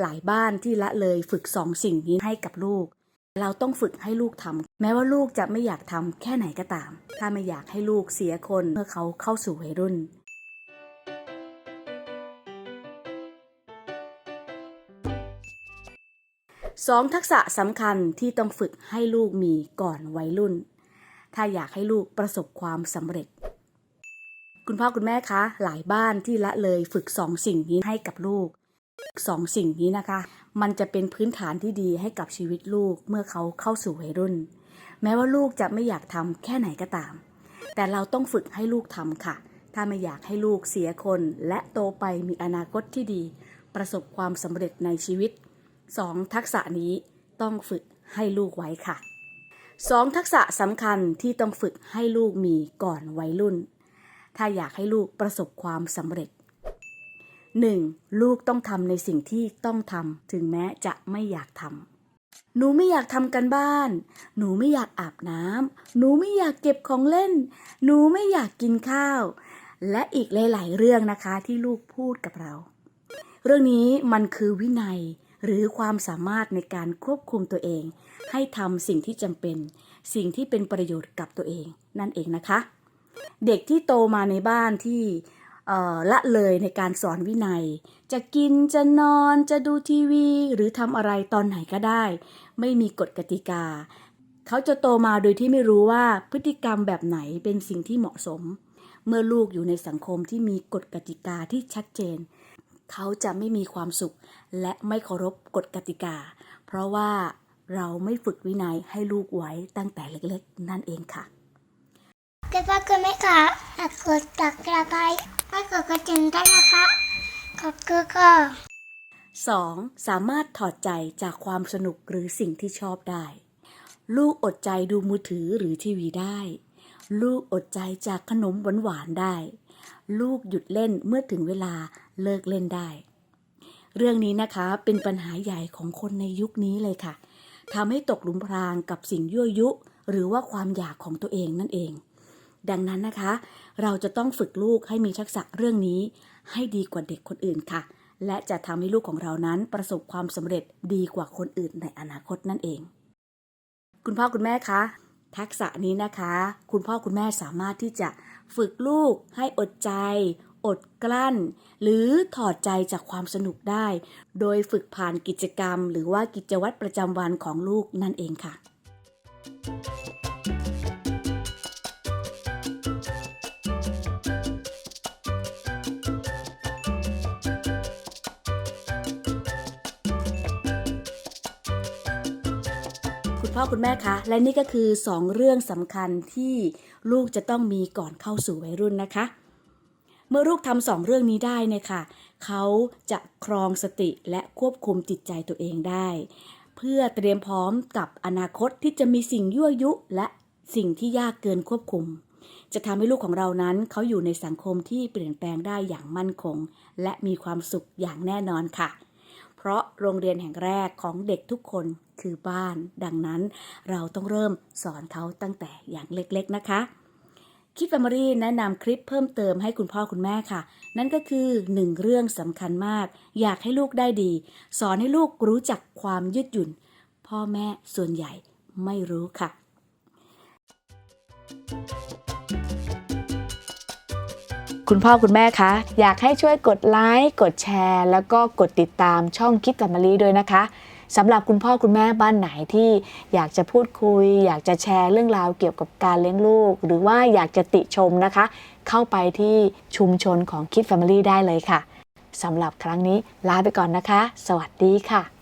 หลายบ้านที่ละเลยฝึกสองสิ่งนี้ให้กับลูก เราต้องฝึกให้ลูกทำแม้ว่าลูกจะไม่อยากทำแค่ไหนก็ตาม ถ้าไม่อยากให้ลูกเสียคนเมื่อเขาเข้าสู่วัยรุ่นสองทักษะสำคัญที่ต้องฝึกให้ลูกมีก่อนวัยรุ่น ถ้าอยากให้ลูกประสบความสำเร็จ คุณพ่อคุณแม่คะ หลายบ้านที่ละเลยฝึกสองสิ่งนี้ให้กับลูก สองสิ่งนี้นะคะ มันจะเป็นพื้นฐานที่ดีให้กับชีวิตลูกเมื่อเขาเข้าสู่วัยรุ่น แม้ว่าลูกจะไม่อยากทำแค่ไหนก็ตาม แต่เราต้องฝึกให้ลูกทำค่ะ ถ้าไม่อยากให้ลูกเสียคน และโตไปมีอนาคตที่ดี ประสบความสำเร็จในชีวิตสองทักษะนี้ต้องฝึกให้ลูกไว้ค่ะสองทักษะสำคัญที่ต้องฝึกให้ลูกมีก่อนวัยรุ่น ถ้าอยากให้ลูกประสบความสำเร็จ 1. ลูกต้องทำในสิ่งที่ต้องทำถึงแม้จะไม่อยากทำหนูไม่อยากทำกันบ้าน หนูไม่อยากอาบน้ำหนูไม่อยากเก็บของเล่น หนูไม่อยากกินข้าว และอีกหลาย ๆ เรื่องนะคะที่ลูกพูดกับเรา เรื่องนี้มันคือวินัยหรือความสามารถในการควบคุมตัวเอง ให้ทำสิ่งที่จำเป็น สิ่งที่เป็นประโยชน์กับตัวเองนั่นเองนะคะ เด็กที่โตมาในบ้านที่ ละเลยในการสอนวินัย จะกินจะนอนจะดูทีวี หรือทำอะไรตอนไหนก็ได้ ไม่มีกฎกติกา เขาจะโตมาโดยที่ไม่รู้ว่าพฤติกรรมแบบไหนเป็นสิ่งที่เหมาะสม เมื่อลูกอยู่ในสังคมที่มีกฎกติกาที่ชัดเจน เขาจะไม่มีความสุข และไม่เคารพกฎกติกา เพราะว่าเราไม่ฝึกวินัยให้ลูกไว้ตั้งแต่เล็กๆ นั่นเองค่ะคุณพ่อคุณแม่คะฝากกดตักกระไคร้ฝากกดกระดิ่งด้นะคะขอบคุณค่ะ 2. สามารถถอดใจจากความสนุกหรือสิ่งที่ชอบได้ ลูกอดใจดูมือถือหรือทีวีได้ ลูกอดใจจากขนมหวานๆได้ ลูกหยุดเล่นเมื่อถึงเวลาเลิกเล่นได้ เรื่องนี้นะคะเป็นปัญหาใหญ่ของคนในยุคนี้เลยค่ะทำให้ตกหลุมพรางกับสิ่งยั่วยุ หรือว่าความอยากของตัวเองนั่นเอง ดังนั้นนะคะ เราจะต้องฝึกลูกให้มีทักษะเรื่องนี้ ให้ดีกว่าเด็กคนอื่นค่ะ และจะทำให้ลูกของเรานั้นประสบความสำเร็จดีกว่าคนอื่นในอนาคตนั่นเอง คุณพ่อคุณแม่คะทักษะนี้นะคะ คุณพ่อคุณแม่สามารถที่จะฝึกลูกให้อดใจ อดกลั้น หรือถอดใจจากความสนุกได้ โดยฝึกผ่านกิจกรรม หรือว่ากิจวัตรประจำวันของลูกนั่นเองค่ะ คุณพ่อคุณแม่คะและนี่ก็คือ 2 เรื่องสำคัญที่ลูกจะต้องมีก่อนเข้าสู่วัยรุ่นนะคะ เมื่อลูกทำสองเรื่องนี้ได้เนี่ยค่ะเขาจะครองสติและควบคุมจิตใจตัวเองได้ เพื่อเตรียมพร้อมกับอนาคตที่จะมีสิ่งยั่วยุและสิ่งที่ยากเกินควบคุม จะทำให้ลูกของเรานั้นเขาอยู่ในสังคมที่เปลี่ยนแปลงได้อย่างมั่นคง และมีความสุขอย่างแน่นอนค่ะ เพราะโรงเรียนแห่งแรกของเด็กทุกคนคือบ้าน ดังนั้นเราต้องเริ่มสอนเขาตั้งแต่อย่างเล็กๆนะคะคิดแฟมิลี่แนะนำคลิปเพิ่มเติมให้คุณพ่อคุณแม่ค่ะ นั่นก็คือหนึ่งเรื่องสำคัญมาก อยากให้ลูกได้ดี สอนให้ลูกรู้จักความยืดหยุ่น พ่อแม่ส่วนใหญ่ไม่รู้ค่ะ คุณพ่อคุณแม่คะ อยากให้ช่วยกดไลค์กดแชร์ แล้วก็กดติดตามช่องคิดกับมะลิด้วยนะคะสำหรับคุณพ่อคุณแม่บ้านไหนที่อยากจะพูดคุย อยากจะแชร์เรื่องราวเกี่ยวกับการเลี้ยงลูก หรือว่าอยากจะติชมนะคะ เข้าไปที่ชุมชนของคิด Family ได้เลยค่ะสำหรับครั้งนี้ลาไปก่อนนะคะ สวัสดีค่ะ